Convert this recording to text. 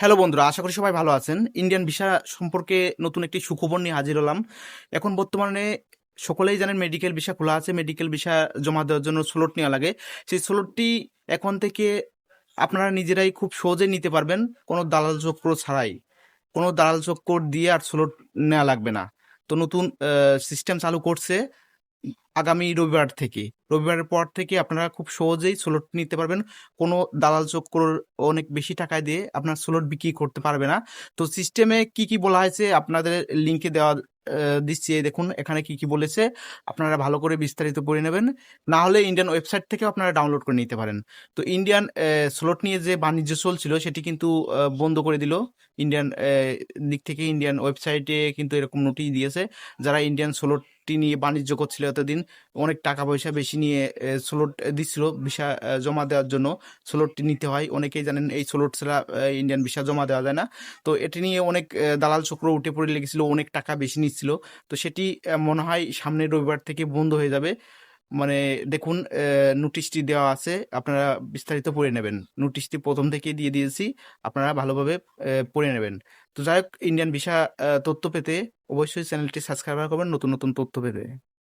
Hello বন্ধুরা, আশা করি সবাই ভালো আছেন। ইন্ডিয়ান ভিসা সম্পর্কে নতুন একটি সুখবর নিয়ে হাজির হলাম। এখন বর্তমানে সকলেই জানেন মেডিকেল ভিসা খোলা আছে। মেডিকেল ভিসা জমা দেওয়ার জন্য স্লট নেওয়া লাগে। সেই স্লটটি এখন থেকে আপনারা নিজেরাই খুব সহজে নিতে পারবেন। কোনো দালাল চক্র ছাড়াই। কোনো দালাল চক্র দিয়ে আর স্লট নেওয়া লাগবে না। তো নতুন সিস্টেম চালু করছে। আগামী রবিবার থেকে। রবিবারের পর থেকে আপনারা খুব সহজেই স্লট নিতে পারবেন। কোনো দালাল চক্র অনেক বেশি টাকায় দিয়ে আপনার স্লট বিক্রি করতে পারবে না। তো সিস্টেমে কি কি বলা হয়েছে আপনাদের লিঙ্কে দেওয়া দিচ্ছি। দেখুন, এখানে কি কি বলেছে। আপনারা ভালো করে বিস্তারিত পড়ে নেবেন। না হলে ইন্ডিয়ান ওয়েবসাইট থেকে আপনারা ডাউনলোড করে নিতে পারেন। তো ইন্ডিয়ান স্লট নিয়ে যে বাণিজ্য চলছিল, সেটি কিন্তু বন্ধ করে দিল। ইন্ডিয়ান দিক থেকে ইন্ডিয়ান ওয়েবসাইটে কিন্তু এরকম নোটিশ দিয়েছে। যারা ইন্ডিয়ান স্লটটি নিয়ে বাণিজ্য করছিল এতদিন। অনেক টাকা পয়সা বেশি নিয়ে স্লট দিচ্ছিল, ভিসা জমা দেওয়ার জন্য। স্লটটি নিতে হয়। অনেকেই জানেন এই স্লট ছাড়া ইন্ডিয়ান ভিসা জমা দেওয়া যায় না। তো এটি নিয়ে অনেক দালাল চক্র উঠে পড়ে লেগেছিল, অনেক টাকা বেশি নিচ্ছিল। তো সেটি মনে হয় সামনের রবিবার থেকে বন্ধ হয়ে যাবে। মানে দেখুন নোটিশটি দেওয়া আছে, আপনারা বিস্তারিত পড়ে নেবেন। নোটিশটি প্রথম থেকেই দিয়ে দিয়েছি, আপনারা ভালোভাবে পড়ে নেবেন। তো যাই হোক ইন্ডিয়ান ভিসা তথ্য পেতে অবশ্যই চ্যানেলটি সাবস্ক্রাইব করবেন নতুন নতুন তথ্য পেতে।